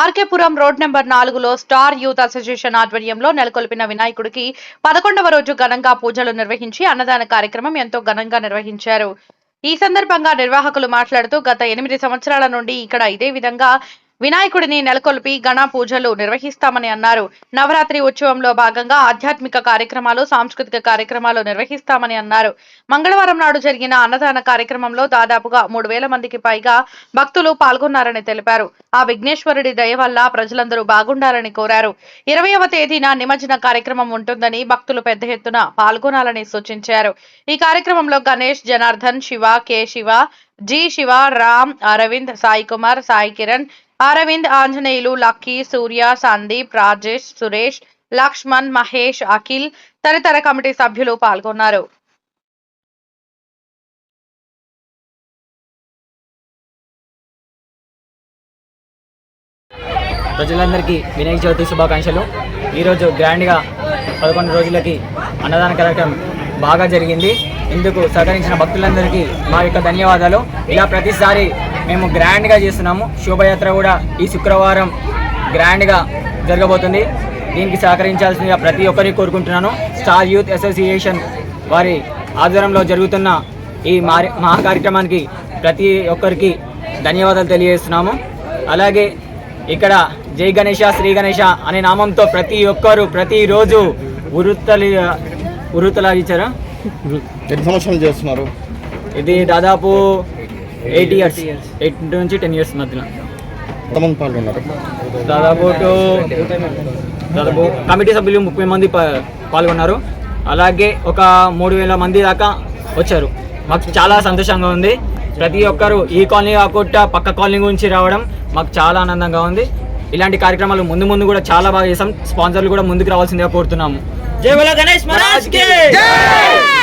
RK Puram road number నాలుగులో star youth association ఆధ్వర్యంలో నెలకొల్పిన వినాయకుడికి పదకొండవ రోజు ఘనంగా పూజలు నిర్వహించి అన్నదాన కార్యక్రమం ఎంతో ఘనంగా నిర్వహించారు. ఈ సందర్భంగా నిర్వాహకులు మాట్లాడుతూ గత ఎనిమిది సంవత్సరాల నుండి ఇక్కడ ఇదే విధంగా వినాయకుడిని నెలకొల్పి గణ పూజలు నిర్వహిస్తామని అన్నారు. నవరాత్రి ఉత్సవంలో భాగంగా ఆధ్యాత్మిక కార్యక్రమాలు సాంస్కృతిక కార్యక్రమాలు నిర్వహిస్తామని అన్నారు. మంగళవారం నాడు జరిగిన అన్నదాన కార్యక్రమంలో దాదాపుగా మూడు వేల మందికి పైగా భక్తులు పాల్గొన్నారని తెలిపారు. ఆ విఘ్నేశ్వరుడి దయ వల్ల ప్రజలందరూ బాగుండాలని కోరారు. ఇరవయవ తేదీన నిమజ్జన కార్యక్రమం ఉంటుందని భక్తులు పెద్ద ఎత్తున పాల్గొనాలని సూచించారు. ఈ కార్యక్రమంలో Ganesh Janardhan Shiva K Shiva G Shiva Ram Aravind Sai Kumar Sai Kiran Aravind Anjaneyulu Lucky Surya Sandeep Rajesh Suresh Laxman Mahesh Akhil తదితర కమిటీ సభ్యులు పాల్గొన్నారు. ప్రజలందరికీ వినాయక చవితి శుభాకాంక్షలు. ఈరోజు గ్రాండ్గా పదకొండు రోజులకి అన్నదాన కార్యక్రమం బాగా జరిగింది. ఇందుకు సహకరించిన భక్తులందరికీ మా యొక్క ధన్యవాదాలు. ఇలా ప్రతిసారి మేము గ్రాండ్గా చేస్తున్నాము. శోభయాత్ర కూడా ఈ శుక్రవారం గ్రాండ్గా జరగబోతుంది. దీనికి సహకరించాల్సిందిగా ప్రతి ఒక్కరిని కోరుకుంటున్నాను. స్టార్ యూత్ అసోసియేషన్ వారి ఆధ్వర్యంలో జరుగుతున్న ఈ మారి మహా కార్యక్రమానికి ప్రతి ఒక్కరికి ధన్యవాదాలు తెలియజేస్తున్నాము. అలాగే ఇక్కడ జై గణేష శ్రీ గణేష అనే నామంతో ప్రతి ఒక్కరు ప్రతిరోజు ఉరుతలి ఉరుతలాగించారా ఎన్ని సంవత్సరాలు చేస్తున్నారు? ఇది దాదాపు ఎయిట్ ఇయర్స్ ఎయిట్ నుంచి టెన్ ఇయర్స్ ఎంతమంది పాల్గొన్నారు? దాదాపు దాదాపు కమిటీ సభ్యులు ముప్పై మంది పా- పాల్గొన్నారు. అలాగే ఒక మూడు వేల మంది దాకా వచ్చారు. మాకు చాలా సంతోషంగా ఉంది. ప్రతి ఒక్కరు ఈ కాలనీ కాకుండా పక్క కాలనీ గురించి రావడం మాకు చాలా ఆనందంగా ఉంది. ఇలాంటి కార్యక్రమాలు ముందు ముందు కూడా చాలా బాగా చేసాం స్పాన్సర్లు కూడా ముందుకు రావాల్సిందిగా కోరుతున్నాము. జై బోలో గణేష్ మహారాజ్కి!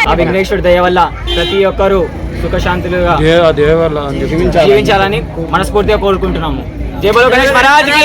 ఆ విఘ్నేశ్వరుడి దయ వల్ల ప్రతి ఒక్కరు సుఖశాంతులుగా జీవించాలి జీవించాలని మనస్ఫూర్తిగా కోరుకుంటున్నాము. జై బోలో గణేష్ మహారాజ్కి